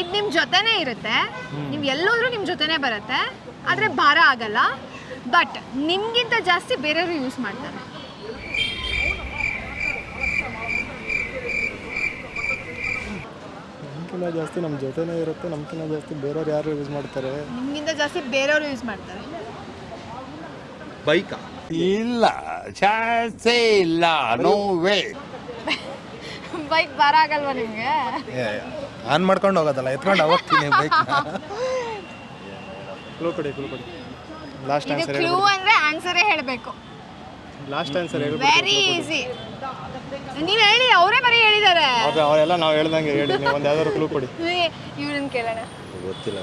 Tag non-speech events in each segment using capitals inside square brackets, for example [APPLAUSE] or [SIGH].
ಇದು ನಿಮ್ಮ ಜೊತೆನೇ ಇರುತ್ತೆ. ನೀವು ಎಲ್ಲೋದ್ರೂ ನಿಮ್ಮ ಜೊತೆನೇ ಬರುತ್ತೆ. ಆದರೆ ಭಾರ ಆಗಲ್ಲ. ಬಟ್ ನಿಮಗಿಂತ ಜಾಸ್ತಿ ಬೇರೆಯವರು ಯೂಸ್ ಮಾಡ್ತಾರೆ. ನಮ್ಕಿಂತ ಜಾಸ್ತಿ ನಮ್ಮ ಜೊತೆನೇ ಇರುತ್ತೆ. ನಮ್ಕಿಂತ ಜಾಸ್ತಿ ಬೇರೆಯವ್ರು ಯಾರು ಯೂಸ್ ಮಾಡ್ತಾರೆ? ನಿಮ್ಗಿಂತ ಜಾಸ್ತಿ ಬೇರೆಯವರು ಯೂಸ್ ಮಾಡ್ತಾರೆ. ಬೈಕಾ? ಇಲ್ಲ. ಚಾನ್ಸೇ ಇಲ್ಲ. ನೋ ವೇ ಬೈಕ್ ಭಾರ ಆಗಲ್ವಾ ನಿಮಗೆ? ಆನ್ ಮಾಡ್ಕೊಂಡು ಹೋಗೋದಲ್ಲ ಎತ್ಕೊಂಡು ಹೋಗ್ತೀನಿ ಬೈಕ್ ಕ್ಲೂ ಕೊಡಿ ಕ್ಲೂ ಕೊಡಿ. ಲಾಸ್ಟ್ ಇದು ಆನ್ಸರ್ ಕ್ಲೂ ಅಂದ್ರೆ ಆನ್ಸರೇ ಹೇಳಬೇಕು. ಲಾಸ್ಟ್ ಆನ್ಸರ್ ಹೇಳ್ಬಿಡಿ ವೆರಿ ಈಸಿ ನೀವ್ ಹೇಳಿ ಅವರೇ ಬರೀ ಹೇಳಿದ್ದಾರೆ ಅದು ಅವರೆಲ್ಲ ನಾವು ಹೇಳ್ದಂಗೆ ಹೇಳಿ ನೀವು ಒಂದು ಯಾವ್ದಾದ್ರು ಕ್ಲೂ ಕೊಡಿ. ಇವ್ರನ್ನ ಕೇಳೋಣ. ಗೊತ್ತಿಲ್ಲ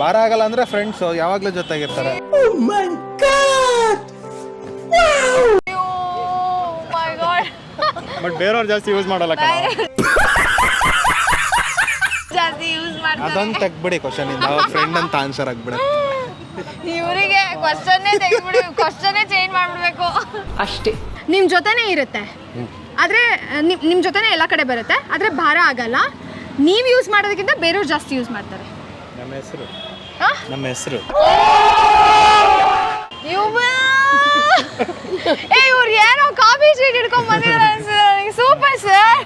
ಭಾರ ಆಗಲ್ಲ ಅಂದ್ರೆ ಫ್ರೆಂಡ್ಸ್ ಯಾವಾಗ್ಲೂ ಜೊತೆಗಿರ್ತಾರೆ. ಬಟ್ ಬೇರೆಯವ್ರು ಜಾಸ್ತಿ ಯೂಸ್ ಮಾಡಲ್ಲ [LAUGHS] ಜಾಸ್ತಿ ಯೂಸ್ ಮಾಡ್ತಾರೆ. ಅದೊಂದು ತೆಗ್ಬಿಡಿ ಕ್ವಶನ್ ಇಂದ. ಫ್ರೆಂಡ್ ಅಂತ ಆನ್ಸರ್ ಆಗ್ಬಿಡ ಇವರಿಗೆ ಕ್ವಶನ್ನೇ ತೆಗೆದ್ಬಿಡಿ ಕ್ವಶನ್ನೇ ಚೇಂಜ್ ಮಾಡ್ಬಿಡ್ಬೇಕು. ಅಷ್ಟೇ. ನಿಮ್ಮ ಜೊತೆನೇ ಇರುತ್ತೆ. ಆದರೆ ನಿಮ್ ನಿಮ್ಮ ಜೊತೆನೇ ಎಲ್ಲ ಕಡೆ ಬರುತ್ತೆ. ಆದರೆ ಭಾರ ಆಗಲ್ಲ. ನೀವು ಯೂಸ್ ಮಾಡೋದಕ್ಕಿಂತ ಬೇರೆಯವ್ರು ಜಾಸ್ತಿ ಯೂಸ್ ಮಾಡ್ತಾರೆ. ನಮ್ಮ ಹೆಸರು. ಆ? ನಮ್ಮ ಹೆಸರು. ಇವ್ವ! ಏ ಇವ್ರು ಏನೋ ಕಾಫಿ ಶೀಟ್ ಹಿಡ್ಕೊಂಡ್ ಬಂದಿದ್ದಾರೆ sir super sir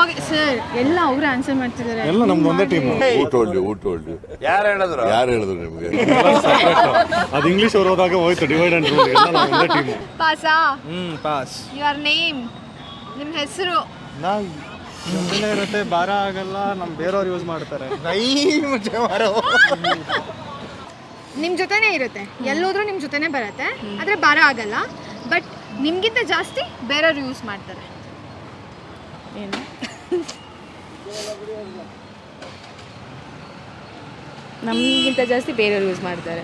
okay sir ಎಲ್ಲ ಅವರು ಆನ್ಸರ್ ಮಾಡ್ತಿದ್ದಾರೆ. ಎಲ್ಲ ನಮ್ದು ಒಂದೇ ಟೀಮ್ ಊಟ ಹೊಳ್ಳಿ ಊಟ ಯಾರು ಹೇಳಿದ್ರು? ಯಾರು ಹೇಳಿದ್ರು ನಿಮಗೆ? ಅದು ಇಂಗ್ಲಿಷ್ ಅವ್ರು ಹೋದಾಗ ಹೋಯ್ತು ಡಿವೈಡ್ ಅಂಡ್ ರೂಲ್ ಎಲ್ಲ ನಾವು ಒಂದೇ ಟೀಮ್ ಪಾಸಾ ಹ್ಮ್ ಪಾಸ್ ಯುವರ್ ನೇಮ್ ನಿಮ್ಮ ಹೆಸರು? ನಾವು ಜೊತೆನೇ ಇರುತ್ತೆ ಭಾರ ಆಗಲ್ಲ ನಮ್ಮ ಬೇರೆಯವ್ರು ಯೂಸ್ ಮಾಡ್ತಾರೆ. ನಿಮ್ಮ ಜೊತೆನೇ ಇರುತ್ತೆ. ಎಲ್ಲೋದ್ರೂ ನಿಮ್ಮ ಜೊತೆನೇ ಬರುತ್ತೆ. ಆದರೆ ಬಾರ ಆಗಲ್ಲ. ಬಟ್ ನಿಮ್ಗಿಂತ ಜಾಸ್ತಿ ಬೇರೆಯವ್ರು ಯೂಸ್ ಮಾಡ್ತಾರೆ. ಏನು? ನಮಗಿಂತ ಜಾಸ್ತಿ ಬೇರೆಯವ್ರು ಯೂಸ್ ಮಾಡ್ತಾರೆ.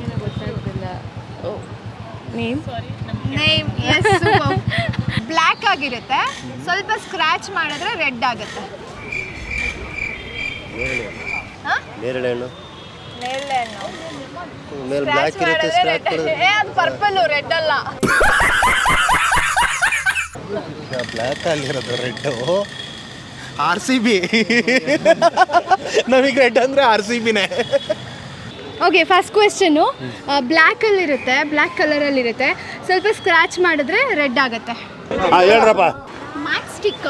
ಏನೋ ಗೊತ್ತಾಗ್ತಿಲ್ಲ. ಓ ನೇಮ್ ನೇಮ್ ಎಸ್ ಬ್ಲ್ಯಾಕ್ ಆಗಿರುತ್ತೆ. ಸ್ವಲ್ಪ ಸ್ಕ್ರಾಚ್ ಮಾಡಿದ್ರೆ ರೆಡ್ ಆಗುತ್ತೆ. ಮೇಲೆ ಬ್ಲ್ಯಾಕ್ ಇರುತ್ತೆ ಮಾಡಿದ್ರೆ ಸ್ಕ್ರಾಚ್ red. ಏ ಅದು ಪರ್ಪಲ್ ರೆಡ್ ಅಲ್ಲ. ಬ್ಲ್ಯಾಕ್ ಅಲ್ಲಿರೋದು ರೆಡ್ ಆರ್ ಸಿ ಬಿ ನಮಗೆ ರೆಡ್ ಅಂದ್ರೆ ಆರ್ ಸಿ ಬಿನೇ ಓಕೆ ಫಸ್ಟ್ ಕ್ವೆಶನು ಬ್ಲ್ಯಾಕಲ್ಲಿರುತ್ತೆ ಬ್ಲ್ಯಾಕ್ ಕಲರಲ್ಲಿರುತ್ತೆ ಸ್ವಲ್ಪ ಸ್ಕ್ರಾಚ್ ಮಾಡಿದ್ರೆ ರೆಡ್ ಆಗುತ್ತೆ. ಹೇಳ್ರಪ್ಪ. Match stick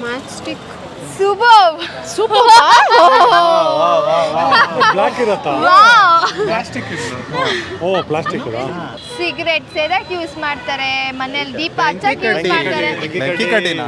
match stick super super black ಇರುತ್ತಾ? ಓ ಪ್ಲಾಸ್ಟಿಕ್ ಸಿಗರೆಟ್ ಸೇದಕ್ ಯೂಸ್ ಮಾಡ್ತಾರೆ. ಮನೇಲಿ ದೀಪ ಹಚ್ಚಕ್ಕೆ ಯೂಸ್ ಮಾಡ್ತಾರೆ. ಬೆಂಕಿ ಕಡ್ಡಿನ.